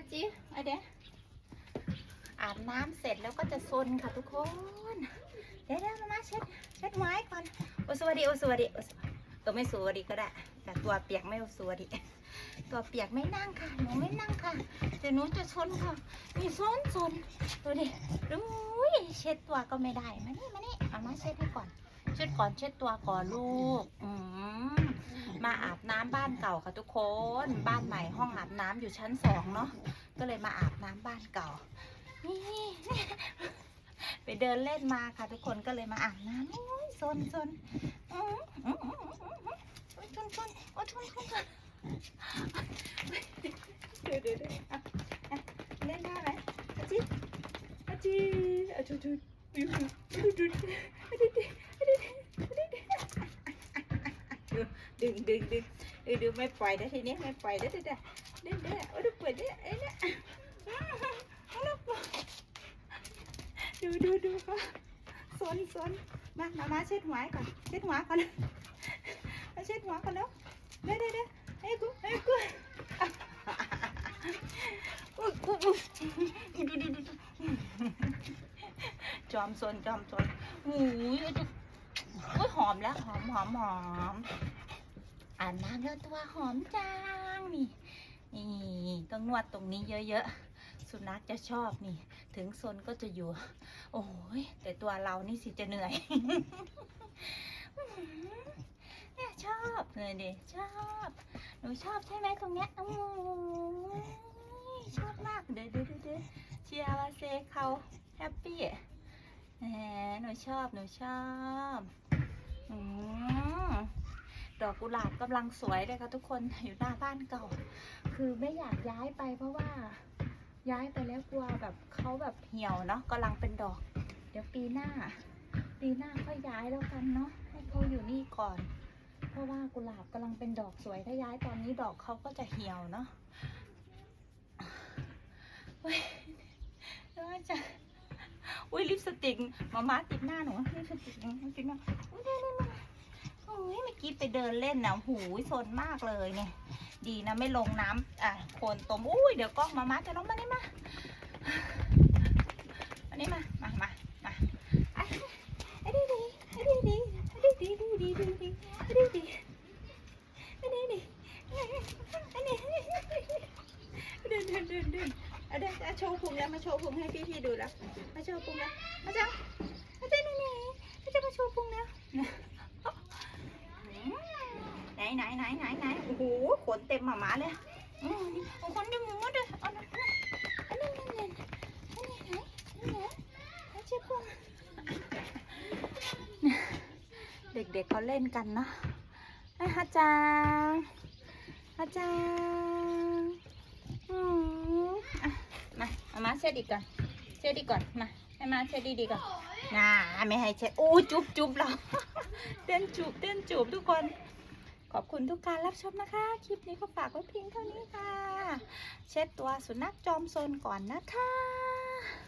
ฮัจิไอเด้อาบน้ำเสร็จแล้วก็จะซนค่ะทุกคน เดี๋ยวมามาเช็ดเช็ดไว้ก่อน โอสวัสดี โอสวัสดีโอสวัสดีตัวไม่สวัสดีก็ได้ แต่ตัวเปียกไม่โอสวัสดี ตัวเปียกไม่นั่งค่ะ หนูไม่นั่งค่ะ เดี๋ยวหนูจะชนค่ะ มีซนซนดูดิอุ้ยเช็ดตัวก็ไม่ได้ มานี่มานี่เอามาเช็ดให้ก่อน เช็ดก่อนเช็ดตัวก่อนลูก อืมมาอาบน้ำบ้านเก่าค่ะทุกคน บ้านใหม่ห้องอาบน้ำอยู่ชั้นสองเนาะ ก็เลยมาอาบน้ำบ้านเก่า นี่ไปเดินเล่นมาค่ะทุกคนก็เลยมาอาบน้ำโอ้ยซนซนอืมอืมอืมอืมอืมโอ้ยชนชนโอ้ยชนชนชนดูดูดูอะอะเล่นได้ไหมอาจิอาจิอาจุจุดูดูดูดู ดูดึงดึงดึงดึงดึงไม่ปล่อยได้ทีนี้ไม่ปล่อยได้ได้ได้ได้ได้โอ้ดูเปล่อยได้อไอ้เนี่ยดูดูดูเขาสนสนมามามาเช็ดหัวก่อนเช็ดหัวก่อนมาเช็ดหัวก่อนแล้วเด้อเด้เด้เฮ้ยกูเฮ้ยกูอุ๊ยอุ๊ยอุ๊ยดูดูดูดูจอมซนจอมซนอุ้ยอุ้ยหอมแล้วหอมหอมหอม อาบน้ำแล้วตัวหอมจังนี่นี่ต้องนวดตรงนี้เยอะๆ สุนัขจะชอบนี่ ถึงซนก็จะอยู่ โอ้ยแต่ตัวเรานี่สิจะเหนื่อยเนี่ยชอบเลยดิชอบหนูชอบใช่ไหมตรงเนี้ยโอ้ยชอบมากเดี๋ยวเดี๋ยวเดี๋ยวเชียร์วาเซเขาแฮปปี้แหมหนูชอบหนูชอบ ดอกกุหลาบกำลังสวยเลยค่ะทุกคนอยู่หน้าบ้านเก่า คือไม่อยากย้ายไปเพราะว่าย้ายไปแล้วกลัวแบบเขาแบบเหี่ยวเนาะกำลังเป็นดอก เดี๋ยวปีหน้า ปีหน้าค่อยย้ายแล้วกันเนาะให้เขาอยู่นี่ก่อน เพราะว่ากุหลาบกำลังเป็นดอกสวยถ้าย้ายตอนนี้ดอกเขาก็จะเหี่ยวเนาะเฮ้ยวมันจะอุ้ยลิปสติกมาม่าติดหน้าหนูลิปสติกลิปสติกหน้าอุ้ยได้ได้ได้ โอ้ยเมื่อกี้ไปเดินเล่นนะหูยซนมากเลยเนี่ย ดีนะไม่ลงน้ำอะโคนตมอุ้ยเดี๋ยวกล้องมามาจะลงมานี่มาอันนี้มามามามาไอ้ดีดีไอ้ดีดีไอ้ดีดีดีดีดีดีไอ้ดีดีไอ้ดีดีไอ้ดีเดินเดินเดินเดินเอาเดินเอาโชว์พุงแล้วมาโชว์พุงให้พี่พี่ๆดูแล้วมาโชว์พุงแล้วมาจังมาจังนี่นี่มาจังมาโชว์พุงแล้วไหนไหนไหนไหนไหนโอ้โหขนเต็มหมามาเลยขนเต็มหมดเลยเอาหน่อยอันนี้นี่นี่อันนี้ไหนอันนี้ไหนเชือกเด็กๆเขาเล่นกันเนาะอ้ฮัจจังฮัจจังอืมาเอามาเช็ดอีกก่อนเช็ดอีก่อนมาให้มาเช็ดดีๆก่อนน่าไม่ให้เช็ดอู้จุ๊บจุ๊บเราเต้นจูบเต้นจูบทุกคน ขอบคุณทุกการรับชมนะคะ คลิปนี้ก็ฝากไว้เพียงเท่านี้ค่ะ เช็ดตัวสุนัขจอมโซนก่อนนะคะ